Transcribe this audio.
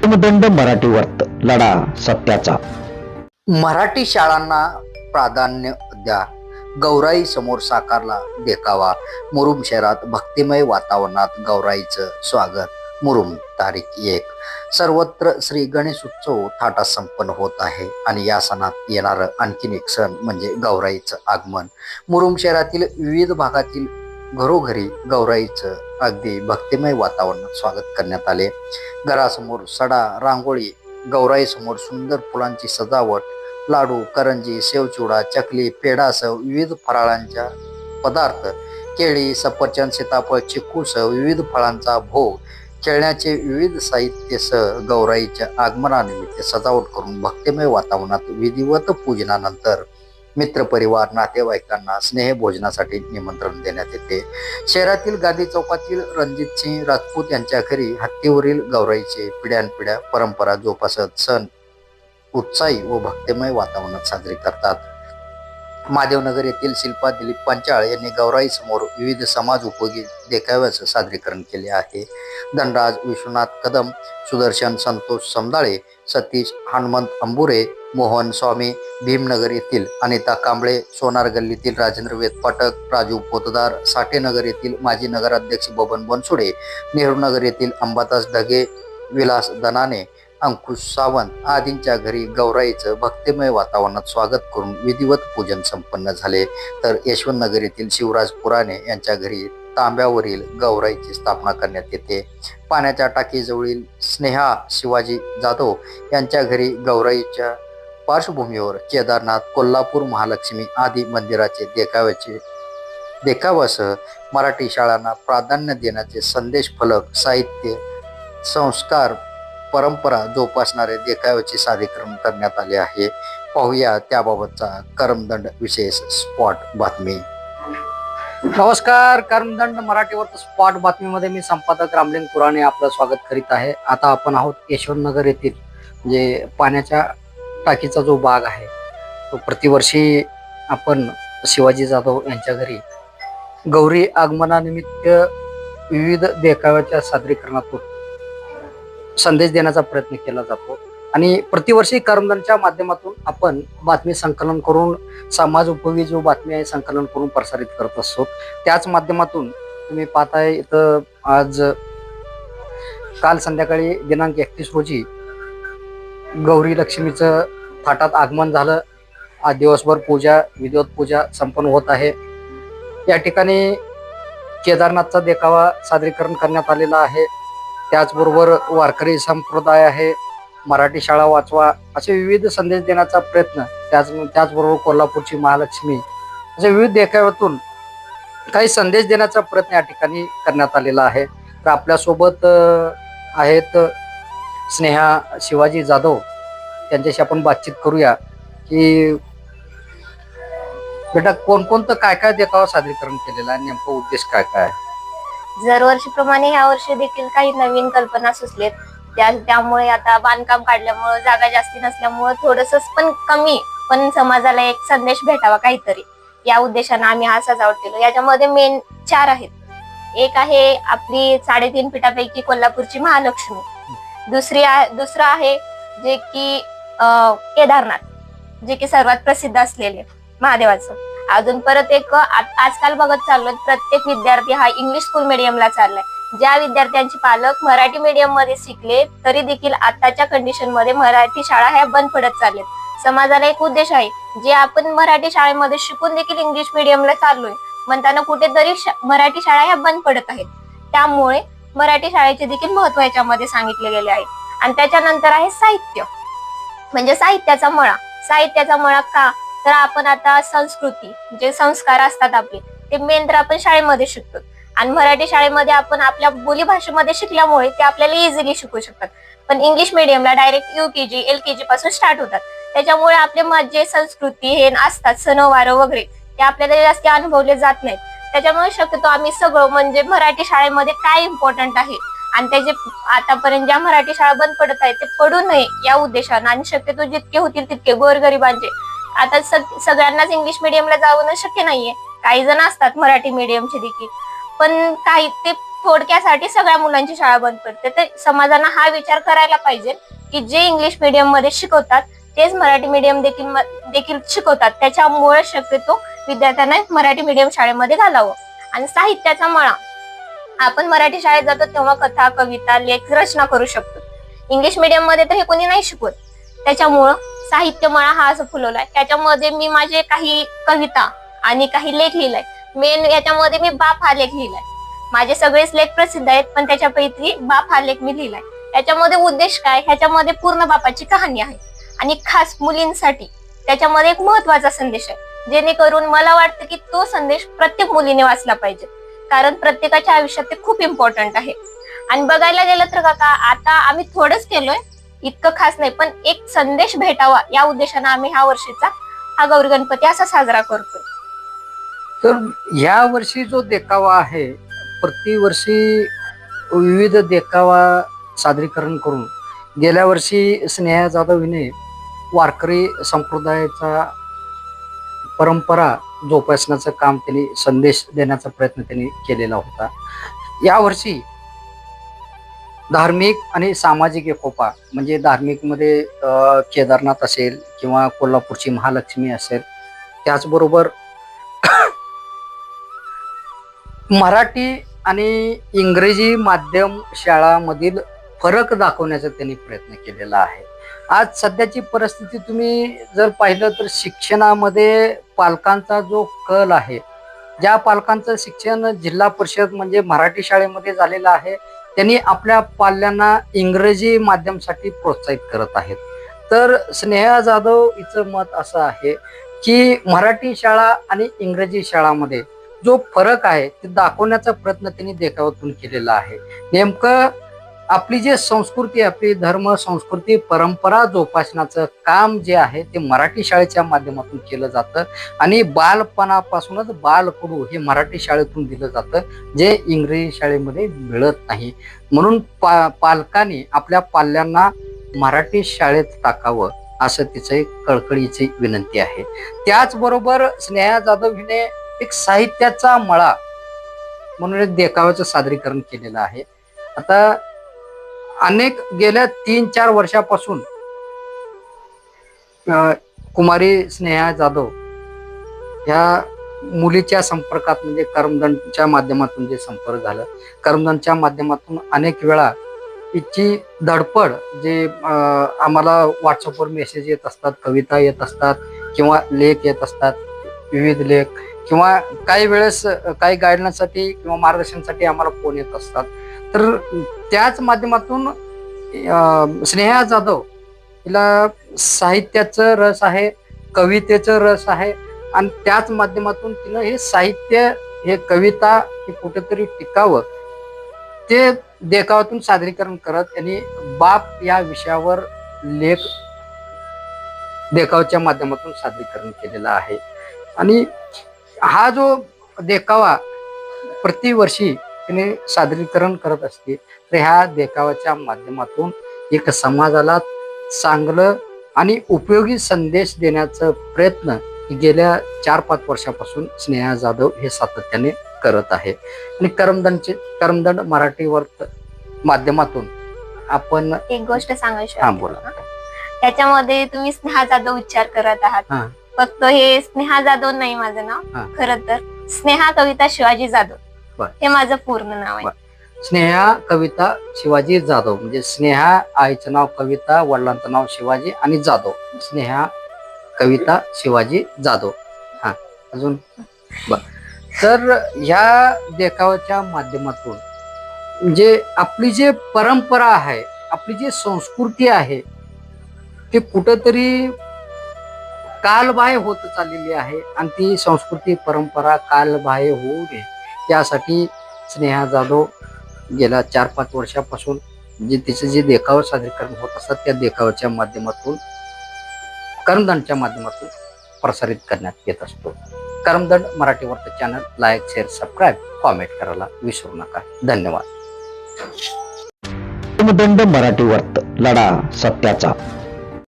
कर्मदंड मराठी वर्त लढा सत्याचा. मराठी शाळांना प्राधान्य द्या. गौराई समोर साकारला देखावा. मुरुम शहरात भक्तिमय वातावरणात गौराईचं स्वागत. मुरुम तारीख एक. सर्वत्र श्री गणेश उत्सव थाटात संपन्न होत आहे आणि या सणात येणारं आणखीन एक सण म्हणजे गौराईचं आगमन. मुरुम शहरातील विविध भागातील घरोघरी गौराईचं अगदी भक्तिमय वातावरणात स्वागत करण्यात आले. घरासमोर सडा रांगोळी गौराईसमोर सुंदर फुलांची सजावट लाडू करंजी शेवचिवडा चकली पेढासह विविध फराळांच्या पदार्थ केळी सफरचंद सीताफळ चिक्कूसह विविध फळांचा भोग खेळण्याचे विविध साहित्यसह गौराईच्या आगमनानिमित्त सजावट करून भक्तिमय वातावरणात विधिवत पूजनानंतर मित्रपरिवार नातेवाईकांना स्नेह भोजनासाठी निमंत्रण देण्यात येते. शहरातील गांधी चौकातील रणजित सिंह राजपूत यांच्या घरी हत्तीवरील गौराईचे पिढ्यानपिढ्या परंपरा जोपासत सण उत्साही व भक्तिमय वातावरणात साजरे करतात. महादेवनगर येथील शिल्पा दिलीप पंचाळ यांनी गौराई समोर विविध समाज उपयोगी देखाव्याचं सादरीकरण केले आहे. धनराज विश्वनाथ कदम सुदर्शन संतोष समदाळे सतीश हनुमंत अंबुरे मोहन स्वामी भीमनगर येथील अनिता कांबळे सोनार गल्लीतील राजेंद्र वेदपाटक राजू पोतदार साठेनगर येथील माजी नगराध्यक्ष बबन बनसुडे नेहरू नगर येथील अंबादास ढगे विलास दनाने अंकुश सावंत आदींच्या घरी गौराईचं भक्तिमय वातावरणात स्वागत करून विधिवत पूजन संपन्न झाले. तर यशवंतनगर येथील शिवराज पुराणे यांच्या घरी तांब्यावरील गौराईची स्थापना करण्यात येते. पाण्याच्या टाकीजवळील स्नेहा शिवाजी जाधव यांच्या घरी गौराईच्या पार्श्वभूमीवर केदारनाथ कोल्हापूर महालक्ष्मी आदी मंदिराचे देखाव्याचे देखावासह मराठी शाळांना प्राधान्य देण्याचे संदेश फलक साहित्य संस्कार परंपरा जोपासणारे देखाव्याचे सादरीकरण करण्यात आले आहे. पाहूया त्याबाबतचा करमदंड विशेष स्पॉट बातमी. नमस्कार कर्मदंड मराठीवर स्पॉट बातमीमध्ये मी संपादक रामलिंग पुराणे आपलं स्वागत करीत आहे. आता आपण आहोत यशवंतनगर येथील म्हणजे पाण्याच्या टाकीचा जो भाग आहे तो प्रतिवर्षी आपण शिवाजी जाधव यांच्या घरी गौरी आगमनानिमित्त विविध देखाव्याच्या सादरीकरणातून संदेश देण्याचा प्रयत्न केला जातो. आणि प्रतिवर्षी करमदनच्या माध्यमातून आपण बातमी संकलन करून समाज उपयोगी जो बातमी आहे संकलन करून प्रसारित करत असतो. त्याच माध्यमातून तुम्ही पाहताय इथं आज काल संध्याकाळी दिनांक एकतीस रोजी गौरी लक्ष्मीचं थाटात आगमन झालं. आज दिवसभर पूजा विधिवत पूजा संपन्न होत आहे. या ठिकाणी केदारनाथचा देखावा सादरीकरण करण्यात आलेला आहे. त्याचबरोबर वारकरी संप्रदाय आहे. मराठी शाळा वाचवा असे विविध संदेश देण्याचा प्रयत्न त्याच त्याचबरोबर कोल्हापूरची महालक्ष्मी असे विविध देखाव्यातून काही संदेश देण्याचा प्रयत्न या ठिकाणी करण्यात आलेला आहे. तर आपल्यासोबत आहेत स्नेहा शिवाजी जाधव. त्यांच्याशी आपण बातचीत करूया की बेटा कोणकोणतं काय काय देखावा सादरीकरण केलेलं आहे? नेमकं उद्देश काय काय आहे? दरवर्षीप्रमाणे ह्या वर्षी देखील काही नवीन कल्पना सुचलेत त्या त्यामुळे आता बांधकाम काढल्यामुळे जागा जास्ती नसल्यामुळे थोडस पण कमी पण समाजाला एक संदेश भेटावा काहीतरी. या उद्देशाने आम्ही हा सजावट केलो. याच्यामध्ये मेन चार आहेत. एक आहे आपली साडेतीन पिठापैकी कोल्हापूरची महालक्ष्मी. दुसरी दुसरं आहे जे की अं, केदारनाथ जे की सर्वात प्रसिद्ध असलेले महादेवाचं. अजून परत एक आजकाल बघत चाललोय प्रत्येक विद्यार्थी हा इंग्लिश स्कूल मीडियमला चाललाय. ज्या विद्यार्थ्यांचे पालक मराठी मीडियममध्ये शिकले तरी देखील आताच्या कंडिशनमध्ये मराठी शाळा ह्या बंद पडत चाललेत समाजाला एक उद्देश आहे जे आपण मराठी शाळेमध्ये शिकून देखील इंग्लिश मीडियमला चाललोय म्हणताना कुठेतरी मराठी शाळा ह्या बंद पडत आहेत. त्यामुळे मराठी शाळेचे देखील महत्त्व याच्यामध्ये सांगितले गेले आहे. आणि त्याच्यानंतर आहे साहित्य. म्हणजे साहित्याचा मळा. साहित्याचा मळा का? तर आपण आता संस्कृती जे संस्कार असतात आपले ते मेन तर आपण शाळेमध्ये शिकतो. आणि मराठी शाळेमध्ये आपण आपल्या बोलीभाषेमध्ये शिकल्यामुळे ते आपल्याला इझिली शिकू शकतात. पण English मिडियमला direct UKG L K G पासून स्टार्ट होतात. त्याच्यामुळे आपले जे संस्कृती हे असतात सणवार वगैरे ते आपल्याला जास्त अनुभवले जात नाहीत. त्याच्यामुळे शक्यतो आम्ही सगळं म्हणजे मराठी शाळेमध्ये काय इम्पॉर्टंट आहे? आणि त्याचे आतापर्यंत ज्या मराठी शाळा बंद पडत आहेत ते पडू नये या उद्देशानं. आणि शक्यतो जितके होतील तितके गोरगरिबांचे आता सगळ्यांनाच इंग्लिश मिडियमला जाऊन शक्य नाहीये. काही जण असतात मराठी मिडियमचे देखील. पण काही ते थोडक्यासाठी सगळ्या मुलांची शाळा बंद पडते तर समाजानं हा विचार करायला पाहिजे की जे इंग्लिश मिडियममध्ये शिकवतात तेच मराठी मीडियम देखील देखील शिकवतात. त्याच्यामुळे शक्यतो विद्यार्थ्यांना मराठी मीडियम शाळेमध्ये घालावं. आणि साहित्याचा मळा. आपण मराठी शाळेत जातो तेव्हा कथा कविता लेख रचना करू शकतो. इंग्लिश मीडियममध्ये तर हे कोणी नाही शिकवत. त्याच्यामुळं साहित्य मळा हा असं फुलवलाय. त्याच्यामध्ये मी माझे काही कविता आणि काही लेख लिहिलाय. मेन याच्यामध्ये मी बाप हा लेख लिहिलाय. माझे सगळेच लेख प्रसिद्ध आहेत पण त्याच्यापैकी बाप हा लेख मी लिहिलाय. त्याच्यामध्ये उद्देश काय? ह्याच्यामध्ये पूर्ण बापाची कहाणी आहे. आणि खास मुलींसाठी त्याच्यामध्ये एक महत्त्वाचा संदेश आहे. जेणेकरून मला वाटतं की तो संदेश प्रत्येक मुलीने वाचला पाहिजे. कारण प्रत्येकाच्या आयुष्यात ते खूप इम्पॉर्टंट आहे. आणि बघायला गेलं तर काका आता आम्ही थोडंच केलोय इतकं खास नाही पण एक संदेश भेटावा या उद्देशानं आम्ही ह्या वर्षीचा हा गौरी गणपती असा साजरा करतोय. तर या वर्षी जो देखावा आहे प्रतिवर्षी विविध देखावा सादरीकरण करून गेल्या वर्षी स्नेहा जाधव हिने वारकरी संप्रदायाचा परंपरा जोपासण्याचं काम त्यांनी संदेश देण्याचा प्रयत्न त्यांनी केलेला होता. यावर्षी धार्मिक आणि सामाजिक एकोपा म्हणजे धार्मिकमध्ये केदारनाथ असेल किंवा कोल्हापूरची महालक्ष्मी असेल त्याचबरोबर मराठी आणि इंग्रजी माध्यम शाळामधील फरक दाखवण्याचा त्यांनी प्रयत्न केलेला आहे. आज सध्याची परिस्थिती तुम्ही जर पाहिलं तर शिक्षणामध्ये पालकांचा जो कल आहे ज्या पालकांचं शिक्षण जिल्हा परिषद म्हणजे मराठी शाळेमध्ये झालेलं आहे त्यांनी आपल्या पाल्यांना इंग्रजी माध्यमसाठी प्रोत्साहित करत आहेत. तर स्नेहा जाधव हिचं मत असं आहे की मराठी शाळा आणि इंग्रजी शाळामध्ये जो फरक आहे ते दाखवण्याचा प्रयत्न त्यांनी देखावातून केलेला आहे. नेमकं आपली जी संस्कृती आपली धर्म संस्कृती परंपरा जोपासण्याचं काम जे आहे ते मराठी शाळेच्या माध्यमातून केलं जातं. आणि बालपणापासूनच बालकडू हे मराठी शाळेतून दिलं जातं जे इंग्रजी शाळेमध्ये मिळत नाही. म्हणून पा पालकांनी आपल्या पाल्यांना मराठी शाळेत टाकावं असं तिचं एक कळकळीची विनंती आहे. त्याचबरोबर स्नेहा जाधव हिने एक साहित्याचा मळा म्हणून एक देखाव्याचं सादरीकरण केलेलं आहे. आता अनेक गेल्या तीन चार वर्षापासून कुमारी स्नेहा जाधव ह्या मुलीच्या संपर्कात म्हणजे कर्मदंडच्या माध्यमातून जे संपर्क झालं कर्मदंडच्या माध्यमातून अनेक वेळा इची धडपड जे आम्हाला व्हॉट्सअपवर मेसेज येत असतात कविता येत असतात किंवा लेख येत असतात विविध लेख किंवा काही वेळेस काही गायडन्ससाठी किंवा मार्गदर्शनासाठी आम्हाला फोन येत असतात. तर त्याच माध्यमातून स्नेहा जाधव हिला साहित्याचं रस आहे कवितेचं रस आहे आणि त्याच माध्यमातून तिनं हे साहित्य हे कविता हे कुठेतरी टिकावं. ते देखावातून सादरीकरण करत यांनी बाप या विषयावर लेख देखावाच्या माध्यमातून सादरीकरण केलेलं आहे. आणि हा जो देखावा प्रतिवर्षी तिने सादरीकरण करत असते तर ह्या देखावाच्या माध्यमातून एक समाजाला चांगलं आणि उपयोगी संदेश देण्याचा प्रयत्न गेल्या चार पाच वर्षापासून स्नेहा जाधव हे सातत्याने करत आहे आणि करमदंडचे करमदंड मराठी वर्त माध्यमातून आपण एक गोष्ट सांगायची हा बोला. त्याच्यामध्ये तुम्ही स्नेहा जाधव उच्चार करत आहात. फक्त हे स्नेहा जाधव नाही माझं. नाव खरं तर स्नेहा कविता शिवाजी जाधव बर. हे माझं पूर्ण नाव आहे. बर. स्नेहा कविता शिवाजी जाधव. म्हणजे स्नेहा आईचं नाव कविता वडिलांचं नाव शिवाजी आणि जाधव. स्नेहा कविता शिवाजी जाधव. हा अजून? बर. तर ह्या देखावाच्या माध्यमातून म्हणजे आपली जे परंपरा आहे आपली जी संस्कृती आहे ते कुठंतरी कालबाह्य होत चाललेली आहे आणि ती संस्कृती परंपरा कालबाह्य होऊ नये. त्यासाठी स्नेहा जाधव गेल्या चार पाच वर्षापासून जे तिचे जे देखावा सादरीकरण होत असतात त्या देखावाच्या माध्यमातून कर्मदंडच्या माध्यमातून प्रसारित करण्यात येत असतो. कर्मदंड मराठी वर्त channel like share subscribe comment करायला विसरू नका. धन्यवाद. दंड मराठी वर्त लढा सत्याचा.